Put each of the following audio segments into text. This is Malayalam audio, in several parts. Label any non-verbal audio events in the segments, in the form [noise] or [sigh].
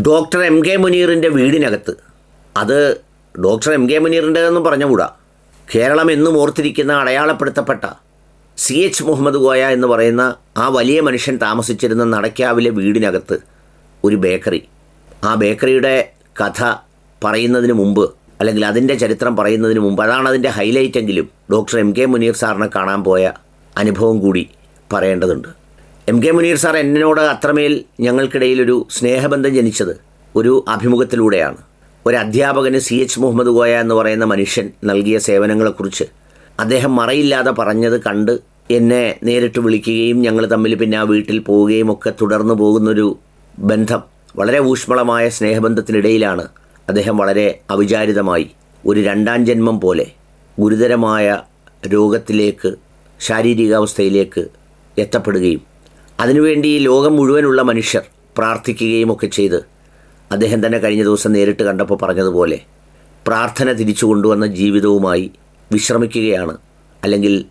ഡോക്ടർ എം കെ മുനീറിന്റെ വീടിനകത്ത്. അത് ഡോക്ടർ എം കെ മുനീറിന്റെതെന്നും പറഞ്ഞുകൂടാ. കേരളം എന്നും ഓർത്തിരിക്കുന്ന അടയാളപ്പെടുത്തപ്പെട്ട സി എച്ച് മുഹമ്മദ് ഗോയ എന്ന് പറയുന്ന ആ വലിയ മനുഷ്യൻ താമസിച്ചിരുന്ന നടക്കാവിലെ വീടിനകത്ത് ഒരു ബേക്കറി. ആ ബേക്കറിയുടെ കഥ പറയുന്നതിന് മുമ്പ് അല്ലെങ്കിൽ അതിന്റെ ചരിത്രം പറയുന്നതിന് മുമ്പ് അതാണ് അതിന്റെ ഹൈലൈറ്റ് എങ്കിലും ഡോക്ടർ എം കെ മുനീർ സാറിനെ കാണാൻ പോയ അനുഭവം കൂടി പറയേണ്ടതുണ്ട്. എം കെ മുനീർ സാർ എന്നോട് അത്രമേൽ ഞങ്ങൾക്കിടയിൽ ഒരു സ്നേഹബന്ധം ജനിച്ചത് ഒരു അഭിമുഖത്തിലൂടെയാണ്. ഒരു അധ്യാപകന് സി എച്ച് മുഹമ്മദ് കോയ എന്ന് പറയുന്ന മനുഷ്യൻ നൽകിയ സേവനങ്ങളെക്കുറിച്ച് അദ്ദേഹം മറയില്ലാതെ പറഞ്ഞത് കണ്ട് എന്നെ നേരിട്ട് വിളിക്കുകയും ഞങ്ങൾ തമ്മിൽ പിന്നെ ആ വീട്ടിൽ പോവുകയും ഒക്കെ തുടർന്നു പോകുന്നൊരു ബന്ധം വളരെ ഊഷ്മളമായ സ്നേഹബന്ധത്തിനിടയിലാണ് അദ്ദേഹം വളരെ അവിചാരിതമായി ഒരു രണ്ടാം ജന്മം പോലെ ഗുരുതരമായ രോഗത്തിലേക്ക് ശാരീരികാവസ്ഥയിലേക്ക് എത്തപ്പെടുകയും അതിനുവേണ്ടി ലോകം മുഴുവനുള്ള മനുഷ്യർ പ്രാർത്ഥിക്കുകയും ഒക്കെ ചെയ്ത് അദ്ദേഹം തന്നെ കഴിഞ്ഞ ദിവസം നേരിട്ട് കണ്ടപ്പോൾ പറഞ്ഞതുപോലെ പ്രാർത്ഥന തിരിച്ചു കൊണ്ടുവന്ന ജീവിതവുമായി വിശ്രമിക്കുകയാണ് അല്ലെങ്കിൽ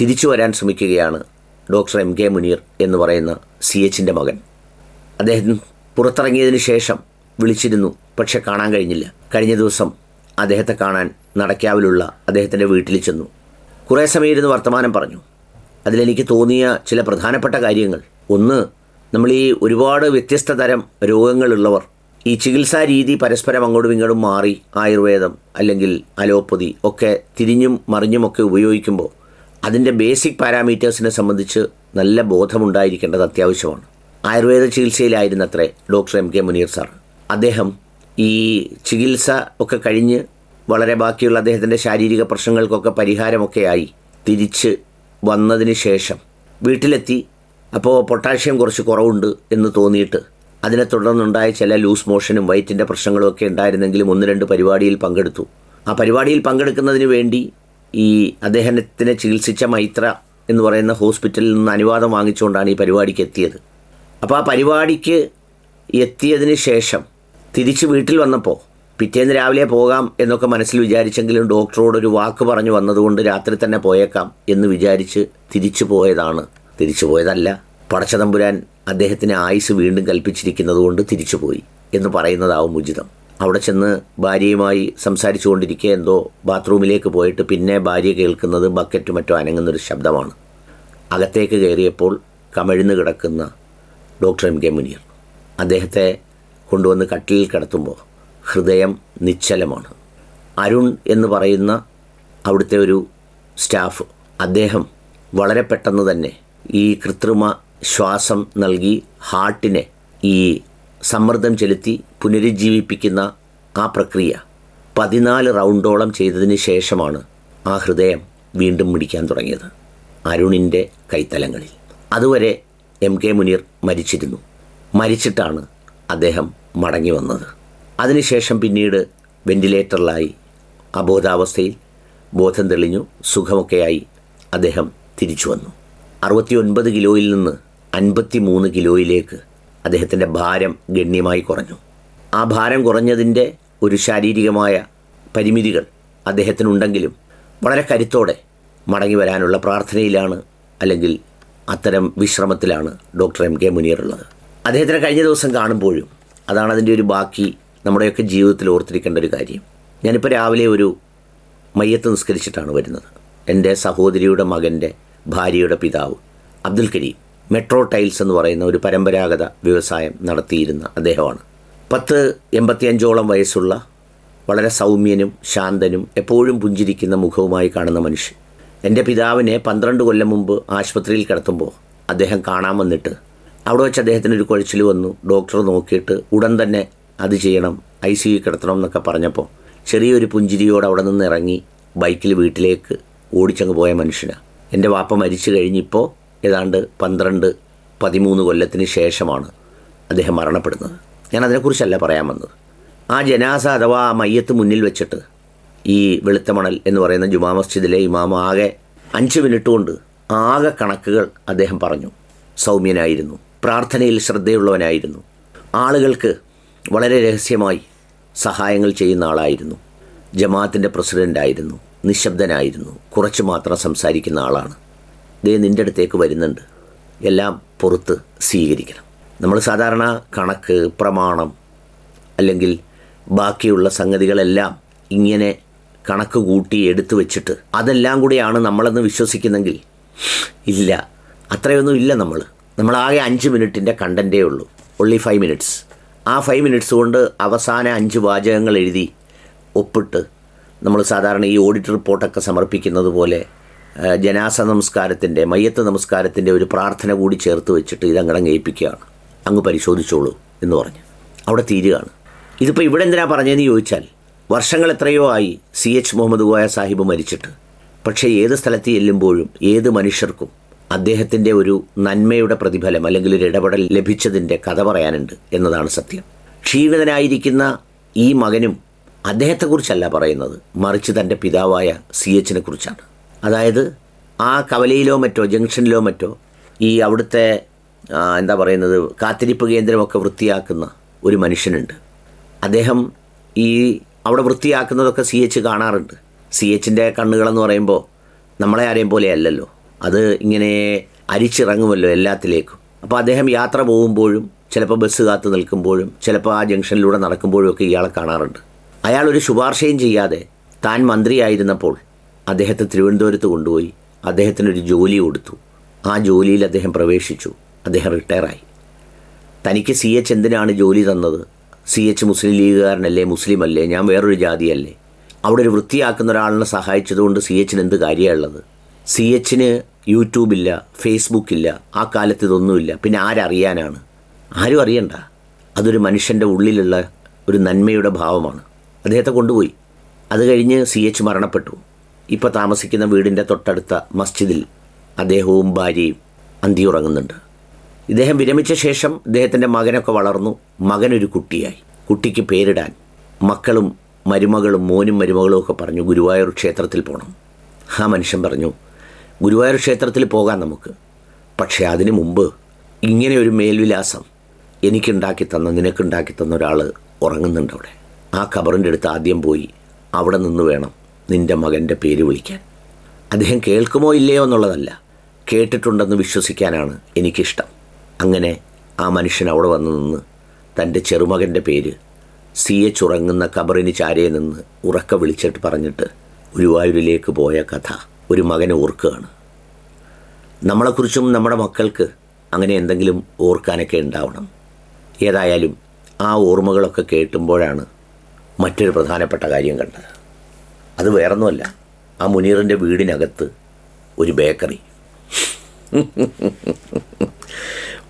തിരിച്ചു വരാൻ ശ്രമിക്കുകയാണ് ഡോക്ടർ എം കെ മുനീർ എന്ന് പറയുന്ന സി എച്ചിന്റെ മകൻ. അദ്ദേഹം പുറത്തിറങ്ങിയതിന് ശേഷം വിളിച്ചിരുന്നു പക്ഷെ കാണാൻ കഴിഞ്ഞില്ല. കഴിഞ്ഞ ദിവസം അദ്ദേഹത്തെ കാണാൻ നടക്കാവിലുള്ള അദ്ദേഹത്തിന്റെ വീട്ടിൽ ചെന്നു. കുറേ സമയം ഇരുന്ന് വർത്തമാനം പറഞ്ഞു. അതിലെനിക്ക് തോന്നിയ ചില പ്രധാനപ്പെട്ട കാര്യങ്ങൾ. ഒന്ന് നമ്മൾ ഈ ഒരുപാട് വ്യത്യസ്ത തരം രോഗങ്ങളുള്ളവർ ഈ ചികിത്സാ രീതി പരസ്പരം അങ്ങോട്ടും ഇങ്ങോട്ടും മാറി ആയുർവേദം അല്ലെങ്കിൽ അലോപ്പതി ഒക്കെ തിരിഞ്ഞും മറിഞ്ഞുമൊക്കെ ഉപയോഗിക്കുമ്പോൾ അതിന്റെ ബേസിക് പാരാമീറ്റേഴ്സിനെ സംബന്ധിച്ച് നല്ല ബോധമുണ്ടായിരിക്കേണ്ടത് അത്യാവശ്യമാണ്. Ayurveda ചികിത്സയിലായിരുന്നത്രേ doctor M K Muneer sir. അദ്ദേഹം ഈ ചികിത്സ ഒക്കെ കഴിഞ്ഞ് വളരെ ബാക്കിയുള്ള അദ്ദേഹത്തിന്റെ ശാരീരിക പ്രശ്നങ്ങൾക്കൊക്കെ പരിഹാരമൊക്കെയായി തിരിച്ച് വന്നതിന് ശേഷം വീട്ടിലെത്തി അപ്പോൾ പൊട്ടാഷ്യം കുറച്ച് കുറവുണ്ട് എന്ന് തോന്നിയിട്ട് അതിനെ തുടർന്നുണ്ടായ ചില ലൂസ് മോഷനും വയറ്റിന്റെ പ്രശ്നങ്ങളും ഒക്കെ ഉണ്ടായിരുന്നെങ്കിലും ഒന്ന് രണ്ട് പരിപാടിയിൽ പങ്കെടുത്തു. ആ പരിപാടിയിൽ പങ്കെടുക്കുന്നതിന് വേണ്ടി ഈ അദ്ദേഹത്തിനെ ചികിത്സിച്ച മൈത്ര എന്ന് പറയുന്ന ഹോസ്പിറ്റലിൽ നിന്ന് അനുവാദം വാങ്ങിച്ചുകൊണ്ടാണ് ഈ പരിപാടിക്ക് എത്തിയത്. അപ്പോൾ ആ പരിപാടിക്ക് എത്തിയതിന് ശേഷം തിരിച്ച് വീട്ടിൽ വന്നപ്പോൾ പിറ്റേന്ന് രാവിലെ പോകാം എന്നൊക്കെ മനസ്സിൽ വിചാരിച്ചെങ്കിലും ഡോക്ടറോട് ഒരു വാക്ക് പറഞ്ഞു വന്നതുകൊണ്ട് രാത്രി തന്നെ പോയേക്കാം എന്ന് വിചാരിച്ച് തിരിച്ചു പോയതാണ്. തിരിച്ചു പോയതല്ല പടച്ചതമ്പുരാൻ അദ്ദേഹത്തിന് ആയുസ് വീണ്ടും കൽപ്പിച്ചിരിക്കുന്നത് കൊണ്ട് തിരിച്ചുപോയി എന്ന് പറയുന്നതാവും ഉചിതം. അവിടെ ചെന്ന് ഭാര്യയുമായി സംസാരിച്ചു എന്തോ ബാത്റൂമിലേക്ക് പോയിട്ട് പിന്നെ ഭാര്യ കേൾക്കുന്നത് ബക്കറ്റ് മറ്റോ അനങ്ങുന്നൊരു ശബ്ദമാണ്. അകത്തേക്ക് കയറിയപ്പോൾ കമഴ്ന്ന് കിടക്കുന്ന ഡോക്ടർ എം കെ മുനീർ. അദ്ദേഹത്തെ കൊണ്ടുവന്ന് കട്ടിലിൽ കിടത്തുമ്പോൾ ഹൃദയം നിശ്ചലമാണ്. അരുൺ എന്ന് പറയുന്ന അവിടുത്തെ ഒരു സ്റ്റാഫ് അദ്ദേഹം വളരെ പെട്ടെന്ന് തന്നെ ഈ കൃത്രിമ ശ്വാസം നൽകി ഹാർട്ടിനെ ഈ സമ്മർദ്ദം ചെലുത്തി പുനരുജ്ജീവിപ്പിക്കുന്ന ആ പ്രക്രിയ പതിനാല് റൗണ്ടോളം ചെയ്തതിന് ശേഷമാണ് ആ ഹൃദയം വീണ്ടും മിടിക്കാൻ തുടങ്ങിയത് അരുണിന്റെ കൈത്തലങ്ങളിൽ. അതുവരെ എം കെ മുനീർ മരിച്ചിരുന്നു. മരിച്ചിട്ടാണ് അദ്ദേഹം മടങ്ങി വന്നത്. അതിനുശേഷം പിന്നീട് വെന്റിലേറ്ററിലായി. അബോധാവസ്ഥയിൽ ബോധം തെളിഞ്ഞു സുഖമൊക്കെയായി അദ്ദേഹം തിരിച്ചു വന്നു. അറുപത്തി ഒൻപത് കിലോയിൽ നിന്ന് അൻപത്തി മൂന്ന് കിലോയിലേക്ക് അദ്ദേഹത്തിന്റെ ഭാരം ഗണ്യമായി കുറഞ്ഞു. ആ ഭാരം കുറഞ്ഞതിന്റെ ഒരു ശാരീരികമായ പരിമിതികൾ അദ്ദേഹത്തിനുണ്ടെങ്കിലും വളരെ കരുത്തോടെ മടങ്ങി വരാനുള്ള പ്രാർത്ഥനയിലാണ് അല്ലെങ്കിൽ അത്തരം വിശ്രമത്തിലാണ് ഡോക്ടർ എം കെ മുനീർ ഉള്ളത് അദ്ദേഹത്തിനെ കഴിഞ്ഞ ദിവസം കാണുമ്പോഴും അതാണ് അതിന്റെ ഒരു ബാക്കി നമ്മുടെയൊക്കെ ജീവിതത്തിൽ ഓർത്തിരിക്കേണ്ട ഒരു കാര്യം. ഞാനിപ്പോൾ രാവിലെ ഒരു മയ്യത്ത് നിസ്കരിച്ചിട്ടാണ് വരുന്നത്. എന്റെ സഹോദരിയുടെ മകന്റെ ഭാര്യയുടെ പിതാവ് അബ്ദുൽ കരീം മെട്രോ ടൈൽസ് എന്ന് പറയുന്ന ഒരു പരമ്പരാഗത വ്യവസായം നടത്തിയിരുന്ന അദ്ദേഹമാണ്. പത്ത് എൺപത്തിയഞ്ചോളം വയസ്സുള്ള വളരെ സൗമ്യനും ശാന്തനും എപ്പോഴും പുഞ്ചിരിക്കുന്ന മുഖവുമായി കാണുന്ന മനുഷ്യൻ. എന്റെ പിതാവിനെ പന്ത്രണ്ട് കൊല്ലം മുമ്പ് ആശുപത്രിയിൽ കിടത്തുമ്പോൾ അദ്ദേഹം കാണാൻ വന്നിട്ട് അവിടെ വെച്ച് അദ്ദേഹത്തിന് ഒരു കുഴച്ചിൽ വന്നു. ഡോക്ടർ നോക്കിയിട്ട് ഉടൻ തന്നെ അത് ചെയ്യണം ഐ സി യു കിടത്തണം എന്നൊക്കെ പറഞ്ഞപ്പോൾ ചെറിയൊരു പുഞ്ചിരിയോട് അവിടെ നിന്ന് ഇറങ്ങി ബൈക്കിൽ വീട്ടിലേക്ക് ഓടിച്ചങ്ങ് പോയ മനുഷ്യനാണ് എന്റെ വാപ്പ മരിച്ചു കഴിഞ്ഞിപ്പോൾ ഏതാണ്ട് പന്ത്രണ്ട് പതിമൂന്ന് കൊല്ലത്തിന് ശേഷമാണ് അദ്ദേഹം മരണപ്പെടുന്നത്. ഞാൻ അതിനെക്കുറിച്ചല്ല പറയാൻ വന്നത്. ആ ജനാസ അഥവാ ആ മയ്യത്ത് മുന്നിൽ വെച്ചിട്ട് ഈ വെളുത്തമണൽ എന്ന് പറയുന്ന ജുമാ മസ്ജിദിലെ ഇമാം ആകെ അഞ്ച് മിനിറ്റ് കൊണ്ട് ആകെ കണക്കുകൾ അദ്ദേഹം പറഞ്ഞു. സൗമ്യനായിരുന്നു പ്രാർത്ഥനയിൽ ശ്രദ്ധയുള്ളവനായിരുന്നു. ആളുകൾക്ക് വളരെ രഹസ്യമായി സഹായങ്ങൾ ചെയ്യുന്ന ആളായിരുന്നു. ജമാഅത്തിന്റെ പ്രസിഡന്റായിരുന്നു നിശബ്ദനായിരുന്നു. കുറച്ച് മാത്രം സംസാരിക്കുന്ന ആളാണ്. ദേ നിന്റെ അടുത്തേക്ക് വരുന്നുണ്ട്. എല്ലാം പുറത്ത് സ്വീകരിക്കണം. നമ്മൾ സാധാരണ കണക്ക് പ്രമാണം അല്ലെങ്കിൽ ബാക്കിയുള്ള സംഗതികളെല്ലാം ഇങ്ങനെ കണക്ക് കൂട്ടി എടുത്തു വെച്ചിട്ട് അതെല്ലാം കൂടിയാണ് നമ്മളെന്ന് വിശ്വസിക്കുന്നെങ്കിൽ ഇല്ല. അത്രയൊന്നും ഇല്ല നമ്മൾ. നമ്മളാകെ അഞ്ച് മിനിറ്റിന്റെ കണ്ടന്റേ ഉള്ളൂ. ഓൺലി ഫൈവ് മിനിറ്റ്സ് ആ ഫൈവ് മിനിറ്റ്സ് കൊണ്ട് അവസാന അഞ്ച് വാചകങ്ങൾ എഴുതി ഒപ്പിട്ട് നമ്മൾ സാധാരണ ഈ ഓഡിറ്റ് റിപ്പോർട്ടൊക്കെ സമർപ്പിക്കുന്നത് പോലെ ജനാസ നമസ്കാരത്തിന്റെ മയ്യത്ത് നമസ്കാരത്തിന്റെ ഒരു പ്രാർത്ഥന കൂടി ചേർത്ത് വെച്ചിട്ട് ഇതങ്ങടങ്ങ് ഏൽപ്പിക്കുകയാണ് അങ്ങ് പരിശോധിച്ചോളൂ എന്ന് പറഞ്ഞ്. അവിടെ തീരുകയാണ്. ഇതിപ്പോൾ ഇവിടെ എന്തിനാ പറഞ്ഞതെന്ന് ചോദിച്ചാൽ വർഷങ്ങൾ എത്രയോ ആയി സി എച്ച് മുഹമ്മദ് ഗോയ സാഹിബ് മരിച്ചിട്ട്. പക്ഷേ ഏത് സ്ഥലത്ത് ചെല്ലുമ്പോഴും ഏത് മനുഷ്യർക്കും അദ്ദേഹത്തിന്റെ ഒരു നന്മയുടെ പ്രതിഫലം അല്ലെങ്കിൽ ഒരു ഇടപെടൽ ലഭിച്ചതിന്റെ കഥ പറയാനുണ്ട് എന്നതാണ് സത്യം. ക്ഷീണിതനായിരിക്കുന്ന ഈ മകനും അദ്ദേഹത്തെക്കുറിച്ചല്ല പറയുന്നത്. മറിച്ച് തന്റെ പിതാവായ സി എച്ചിനെ കുറിച്ചാണ്. അതായത് ആ കവലയിലോ മറ്റോ ജംഗ്ഷനിലോ മറ്റോ ഈ അവിടുത്തെ എന്താ പറയുന്നത് കാത്തിരിപ്പ് കേന്ദ്രമൊക്കെ വൃത്തിയാക്കുന്ന ഒരു മനുഷ്യനുണ്ട്. അദ്ദേഹം ഈ അവിടെ വൃത്തിയാക്കുന്നതൊക്കെ സി എച്ച് കാണാറുണ്ട്. സി എച്ചിന്റെ കണ്ണുകളെന്ന് പറയുമ്പോൾ നമ്മളെ ആരെയും പോലെ അല്ലല്ലോ അത് ഇങ്ങനെ അരിച്ചിറങ്ങുമല്ലോ എല്ലാത്തിലേക്കും. അപ്പോൾ അദ്ദേഹം യാത്ര പോകുമ്പോഴും ചിലപ്പോൾ ബസ് കാത്തു നിൽക്കുമ്പോഴും ചിലപ്പോൾ ആ ജംഗ്ഷനിലൂടെ നടക്കുമ്പോഴും ഒക്കെ ഇയാളെ കാണാറുണ്ട്. അയാൾ ഒരു ശുപാർശയും ചെയ്യാതെ താൻ മന്ത്രിയായിരുന്നപ്പോൾ അദ്ദേഹത്തെ തിരുവനന്തപുരത്ത് കൊണ്ടുപോയി അദ്ദേഹത്തിനൊരു ജോലി കൊടുത്തു. ആ ജോലിയിൽ അദ്ദേഹം പ്രവേശിച്ചു. അദ്ദേഹം റിട്ടയറായി. തനിക്ക് സി എച്ച് എന്തിനാണ് ജോലി തന്നത്? സി എച്ച് മുസ്ലിം ലീഗുകാരനല്ലേ? മുസ്ലിം അല്ലേ ഞാൻ വേറൊരു ജാതിയല്ലേ? അവിടെ ഒരു വൃത്തിയാക്കുന്ന ഒരാളിനെ സഹായിച്ചതുകൊണ്ട് സി എച്ചിന് എന്ത് കാര്യമുള്ളത് സി എച്ചിന് യൂട്യൂബില്ല ഫേസ്ബുക്കില്ല ആ കാലത്ത് ഇതൊന്നുമില്ല. പിന്നെ ആരറിയാനാണ്? ആരും അറിയണ്ട. അതൊരു മനുഷ്യന്റെ ഉള്ളിലുള്ള ഒരു നന്മയുടെ ഭാവമാണ്. അദ്ദേഹത്തെ കൊണ്ടുപോയി. അത് കഴിഞ്ഞ് സി എച്ച് മരണപ്പെട്ടു. ഇപ്പോൾ താമസിക്കുന്ന വീടിന്റെ തൊട്ടടുത്ത മസ്ജിദിൽ അദ്ദേഹവും ഭാര്യയും അന്തിയുറങ്ങുന്നുണ്ട്. ഇദ്ദേഹം വിരമിച്ച ശേഷം ഇദ്ദേഹത്തിന്റെ മകനൊക്കെ വളർന്നു. മകനൊരു കുട്ടിയായി. കുട്ടിക്ക് പേരിടാൻ മക്കളും മരുമകളും മോനും മരുമകളും ഒക്കെ പറഞ്ഞു ഗുരുവായൂർ ക്ഷേത്രത്തിൽ പോകണം ആ മനുഷ്യൻ പറഞ്ഞു ഗുരുവായൂർ ക്ഷേത്രത്തിൽ പോകാം നമുക്ക്. പക്ഷേ അതിനു മുമ്പ് ഇങ്ങനെ ഒരു മേൽവിലാസം എനിക്കുണ്ടാക്കി തന്ന നിനക്കുണ്ടാക്കി തന്ന ഒരാൾ ഉറങ്ങുന്നുണ്ട് അവിടെ. ആ ഖബറിന്റെ അടുത്ത് ആദ്യം പോയി അവിടെ നിന്ന് വേണം നിന്റെ മകന്റെ പേര് വിളിക്കാൻ. അദ്ദേഹം കേൾക്കുമോ ഇല്ലയോ എന്നുള്ളതല്ല കേട്ടിട്ടുണ്ടെന്ന് വിശ്വസിക്കാനാണ് എനിക്കിഷ്ടം. അങ്ങനെ ആ മനുഷ്യൻ അവിടെ വന്ന് നിന്ന് തന്റെ ചെറുമകന്റെ പേര് സി എച്ച് ഉറങ്ങുന്ന കബറിന് ചാരയെ നിന്ന് ഉറക്ക വിളിച്ചിട്ട് പറഞ്ഞിട്ട് ഗുരുവായൂരിലേക്ക് പോയ കഥ. ഒരു മകനെ ഓർക്കുകയാണ്. നമ്മളെക്കുറിച്ചും നമ്മുടെ മക്കൾക്ക് അങ്ങനെ എന്തെങ്കിലും ഓർക്കാനൊക്കെ ഉണ്ടാവണം. ഏതായാലും ആ ഓർമ്മകളൊക്കെ കേട്ടുമ്പോഴാണ് മറ്റൊരു പ്രധാനപ്പെട്ട കാര്യം കണ്ടത്. അത് വേറൊന്നുമല്ല ആ മുനീറിന്റെ വീടിനകത്ത് ഒരു ബേക്കറി.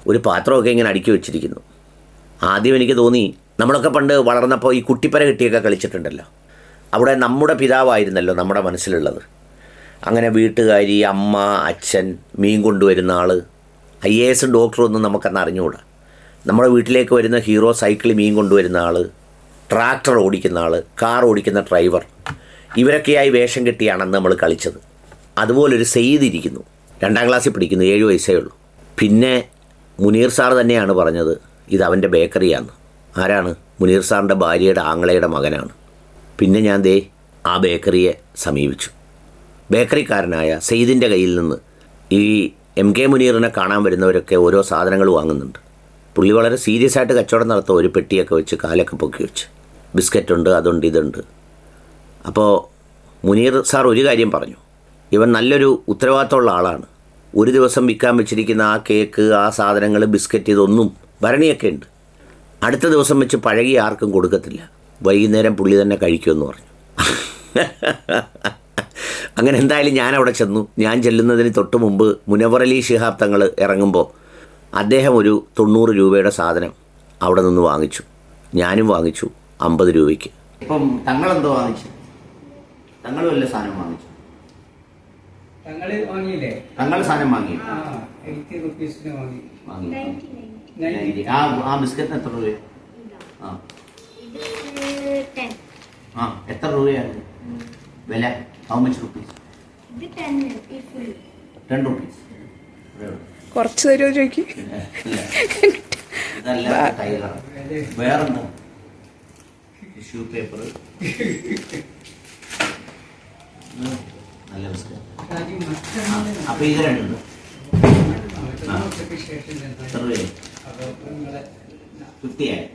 ഒരു പാത്രമൊക്കെ ഇങ്ങനെ അടുക്കി വെച്ചിരിക്കുന്നു. ആദ്യം എനിക്ക് തോന്നി നമ്മളൊക്കെ പണ്ട് വളർന്നപ്പോൾ ഈ കുട്ടിപ്പര കിട്ടിയൊക്കെ കളിച്ചിട്ടുണ്ടല്ലോ. അവിടെ നമ്മുടെ പിതാവായിരുന്നല്ലോ നമ്മുടെ മനസ്സിലുള്ളത്. അങ്ങനെ വീട്ടുകാരി അമ്മ അച്ഛൻ മീൻ കൊണ്ടുവരുന്ന ആൾ ഐ എ എസും ഡോക്ടറും ഒന്നും നമുക്കന്ന് അറിഞ്ഞുകൂടാ നമ്മുടെ വീട്ടിലേക്ക് വരുന്ന ഹീറോ സൈക്കിൾ മീൻ കൊണ്ടുവരുന്ന ആൾ ട്രാക്ടർ ഓടിക്കുന്ന ആൾ കാർ ഓടിക്കുന്ന ഡ്രൈവർ ഇവരൊക്കെയായി വേഷം കെട്ടിയാണെന്ന് നമ്മൾ കളിച്ചത്. അതുപോലൊരു സെയ്ദ് ഇരിക്കുന്നു. രണ്ടാം ക്ലാസ്സിൽ പഠിക്കുന്നു ഏഴ് വയസ്സേ ഉള്ളൂ. പിന്നെ മുനീർ സാർ തന്നെയാണ് പറഞ്ഞത് ഇത് അവന്റെ ബേക്കറിയാണ് ആരാണ്? മുനീർ സാറിന്റെ ഭാര്യയുടെ ആങ്ങളയുടെ മകനാണ്. പിന്നെ ഞാൻ ദേ ആ ബേക്കറിയെ സമീപിച്ചു. ബേക്കറിക്കാരനായ സെയ്ദിന്റെ കയ്യിൽ നിന്ന് ഈ എം കെ മുനീറിനെ കാണാൻ വരുന്നവരൊക്കെ ഓരോ സാധനങ്ങൾ വാങ്ങുന്നുണ്ട്. പുള്ളി വളരെ സീരിയസ് ആയിട്ട് കച്ചവടം നടത്തുക ഒരു പെട്ടിയൊക്കെ വെച്ച് കാലൊക്കെ പൊക്കി വെച്ച്. ബിസ്ക്കറ്റുണ്ട് അതുണ്ട് ഇതുണ്ട്. അപ്പോൾ മുനീർ സാർ ഒരു കാര്യം പറഞ്ഞു. ഇവൻ നല്ലൊരു ഉത്തരവാദിത്തമുള്ള ആളാണ്. ഒരു ദിവസം വിൽക്കാൻ വെച്ചിരിക്കുന്ന ആ കേക്ക് ആ സാധനങ്ങൾ ബിസ്ക്കറ്റ് ഇതൊന്നും ഭരണിയൊക്കെ ഉണ്ട്. അടുത്ത ദിവസം വെച്ച് പഴകി ആർക്കും കൊടുക്കത്തില്ല. വൈകുന്നേരം പുള്ളി തന്നെ കഴിക്കുമെന്ന് പറഞ്ഞു. [laughs] അങ്ങനെ എന്തായാലും ഞാൻ അവിടെ ചെന്നു. ഞാൻ ചെല്ലുന്നതിന് തൊട്ട് മുമ്പ് മുനവർ അലി ശിഹാബ് തങ്ങൾ ഇറങ്ങുമ്പോൾ അദ്ദേഹം ഒരു തൊണ്ണൂറ് രൂപയുടെ സാധനം അവിടെ നിന്ന് വാങ്ങിച്ചു. ഞാനും വാങ്ങിച്ചു അമ്പത് രൂപയ്ക്ക്. ഇപ്പം തങ്ങളെന്തോ വാങ്ങിച്ചു? തങ്ങൾ വല്ല സാധനം വാങ്ങിച്ചു? തങ്ങൾ വാങ്ങിയില്ലേ? തങ്ങൾ സാധനം വാങ്ങി. ആ ആ ആ ബിസ്ക്കറ്റിന് എത്ര രൂപ ആ. ആ എത്ര രൂപയാണ് വില? How much rupees ten rupees കുറച്ച് തരുമോ ചോദിക്കും? ഇതല്ല ടൈലർ. വേറെന്താ? ടിഷ്യൂ പേപ്പർ നല്ല അപ്പൊ ഇത് രണ്ടുണ്ട് എത്ര രൂപയായി അപ്പോൾ നിങ്ങളെ ഫിഫ്റ്റി ആയി.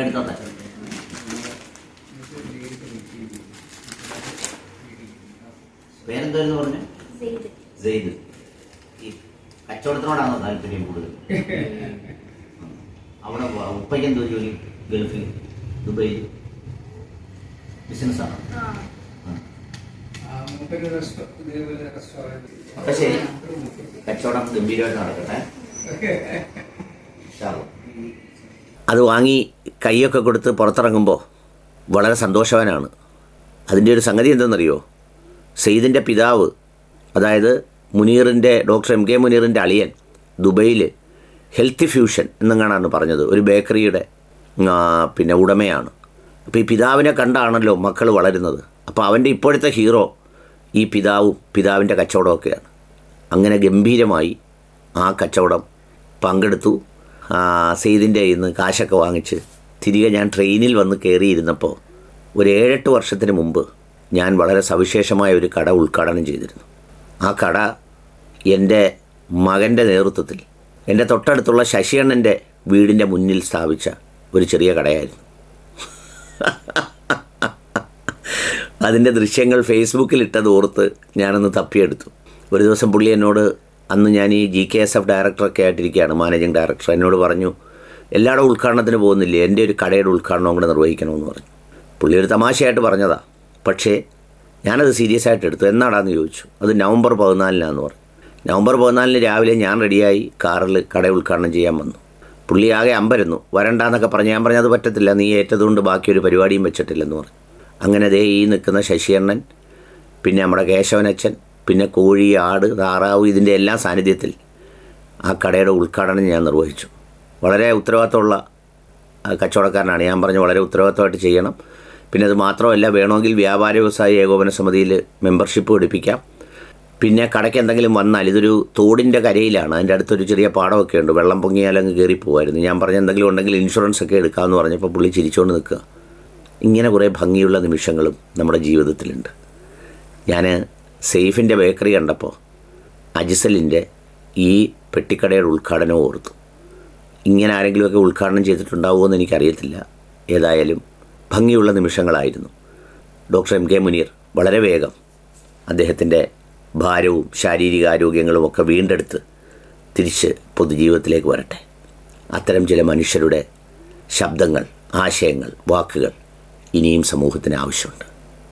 എടുത്തോട്ടെ. പേരെന്തായിരുന്നു പറഞ്ഞു. സെയ്ദ്. ഈ കച്ചവടത്തിനോടാണോ താല്പര്യം കൂടുതൽ? [laughs] അവിടെ ഉപ്പയ്ക്ക് എന്തോ ജോലി? ഗൾഫിൽ ദുബൈയിൽ ബിസിനസ്സാണ്? അപ്പം ശരി. കച്ചവടം ഗംഭീരമായിട്ട് നടക്കട്ടെ. അത് വാങ്ങി കൈയൊക്കെ കൊടുത്ത് പുറത്തിറങ്ങുമ്പോൾ വളരെ സന്തോഷവാനാണ്. അതിന്റെ ഒരു സംഗതി എന്തെന്നറിയോ? സെയ്ദിന്റെ പിതാവ് അതായത് മുനീറിന്റെ ഡോക്ടർ എം കെ മുനീറിന്റെ അളിയൻ ദുബൈയിൽ ഹെൽത്തി ഫ്യൂഷൻ എന്നെങ്ങാണാണ് പറഞ്ഞത്. ഒരു ബേക്കറിയുടെ പിന്നെ ഉടമയാണ്. അപ്പോൾ ഈ പിതാവിനെ കണ്ടാണല്ലോ മക്കൾ വളരുന്നത്. അപ്പോൾ അവന്റെ ഇപ്പോഴത്തെ ഹീറോ ഈ പിതാവും പിതാവിന്റെ കച്ചവടമൊക്കെയാണ് അങ്ങനെ ഗംഭീരമായി ആ കച്ചവടം പങ്കെടുത്തു. സെയ്ദിന്റെ നിന്ന് കാശൊക്കെ വാങ്ങിച്ച് തിരികെ ഞാൻ ട്രെയിനിൽ വന്ന് കയറിയിരുന്നപ്പോൾ ഒരു ഏഴെട്ട് വർഷത്തിന് മുമ്പ് ഞാൻ വളരെ സവിശേഷമായ ഒരു കട ഉദ്ഘാടനം ചെയ്തിരുന്നു. ആ കട എന്റെ മകന്റെ നേതൃത്വത്തിൽ എന്റെ തൊട്ടടുത്തുള്ള ശശിയണ്ണന്റെ വീടിന്റെ മുന്നിൽ സ്ഥാപിച്ച ഒരു ചെറിയ കടയായിരുന്നു. അതിന്റെ ദൃശ്യങ്ങൾ ഫേസ്ബുക്കിൽ ഇട്ടത് ഓർത്ത് ഞാനൊന്ന് തപ്പിയെടുത്തു. ഒരു ദിവസം പുള്ളി എന്നോട് അന്ന് ഞാൻ ഈ ജി കെ എസ് എഫ് ഡയറക്ടറൊക്കെ ആയിട്ടിരിക്കുകയാണ് മാനേജിങ് ഡയറക്ടർ. എന്നോട് പറഞ്ഞു എല്ലാവരുടെ ഉദ്ഘാടനത്തിന് പോകുന്നില്ലേ? എന്റെ ഒരു കടയുടെ ഉദ്ഘാടനം കൂടെ നിർവഹിക്കണമെന്ന് പറഞ്ഞു. പുള്ളി ഒരു തമാശയായിട്ട് പറഞ്ഞതാ. പക്ഷേ ഞാനത് സീരിയസ് ആയിട്ട് എടുത്തു. എന്നാടാന്ന് ചോദിച്ചു. അത് നവംബർ പതിനാലിനാന്ന് പറഞ്ഞു. നവംബർ പതിനാലിന് രാവിലെ ഞാൻ റെഡിയായി കാറിൽ കട ഉദ്ഘാടനം ചെയ്യാൻ വന്നു. പുള്ളി ആകെ അമ്പരുന്നു. വരണ്ടാന്നൊക്കെ പറഞ്ഞ് ഞാൻ പറഞ്ഞത് പറ്റത്തില്ല. നീ ഏറ്റതുകൊണ്ട് ബാക്കിയൊരു പരിപാടിയും വെച്ചിട്ടില്ലെന്ന് പറഞ്ഞു. അങ്ങനെ ദേ ഈ നിൽക്കുന്ന ശശിയണ്ണൻ പിന്നെ നമ്മുടെ കേശവനച്ഛൻ പിന്നെ കോഴി ആട് താറാവ് ഇതിന്റെ എല്ലാ സാന്നിധ്യത്തിൽ ആ കടയുടെ ഉദ്ഘാടനം ഞാൻ നിർവഹിച്ചു. വളരെ ഉത്തരവാദിത്തമുള്ള കച്ചവടക്കാരനാണ്. ഞാൻ പറഞ്ഞു വളരെ ഉത്തരവാദിത്തമായിട്ട് ചെയ്യണം. പിന്നെ അത് മാത്രമല്ല വേണമെങ്കിൽ വ്യാപാര വ്യവസായ ഏകോപന സമിതിയിൽ മെമ്പർഷിപ്പ് എടുപ്പിക്കാം. പിന്നെ കടയ്ക്ക് എന്തെങ്കിലും വന്നാൽ ഇതൊരു തോടിന്റെ കരയിലാണ്. അതിന്റെ അടുത്തൊരു ചെറിയ പാടമൊക്കെ ഉണ്ട്. വെള്ളം പൊങ്ങിയാൽ അങ്ങ് കയറി പോകുമായിരുന്നു ഞാൻ പറഞ്ഞ എന്തെങ്കിലും ഉണ്ടെങ്കിൽ ഇൻഷുറൻസ് ഒക്കെ എടുക്കാമെന്ന് പറഞ്ഞപ്പോൾ പുള്ളി ചിരിച്ചുകൊണ്ട് നിൽക്കുക. ഇങ്ങനെ കുറേ ഭംഗിയുള്ള നിമിഷങ്ങളും നമ്മുടെ ജീവിതത്തിലുണ്ട്. ഞാൻ സെയ്ഫിന്റെ ബേക്കറി കണ്ടപ്പോൾ അജിസലിന്റെ ഈ പെട്ടിക്കടയുടെ ഉദ്ഘാടനം ഓർത്തു. ഇങ്ങനെ ആരെങ്കിലുമൊക്കെ ഉദ്ഘാടനം ചെയ്തിട്ടുണ്ടാവുമോ എന്ന് എനിക്കറിയത്തില്ല. ഏതായാലും ഭംഗിയുള്ള നിമിഷങ്ങളായിരുന്നു. ഡോക്ടർ എം കെ മുനീർ വളരെ വേഗം അദ്ദേഹത്തിന്റെ ഭാരവും ശാരീരിക ആരോഗ്യങ്ങളും ഒക്കെ വീണ്ടെടുത്ത് തിരിച്ച് പൊതുജീവിതത്തിലേക്ക് വരട്ടെ. അത്തരം ചില മനുഷ്യരുടെ ശബ്ദങ്ങൾ ആശയങ്ങൾ വാക്കുകൾ ഇനിയും സമൂഹത്തിന് ആവശ്യമുണ്ട്.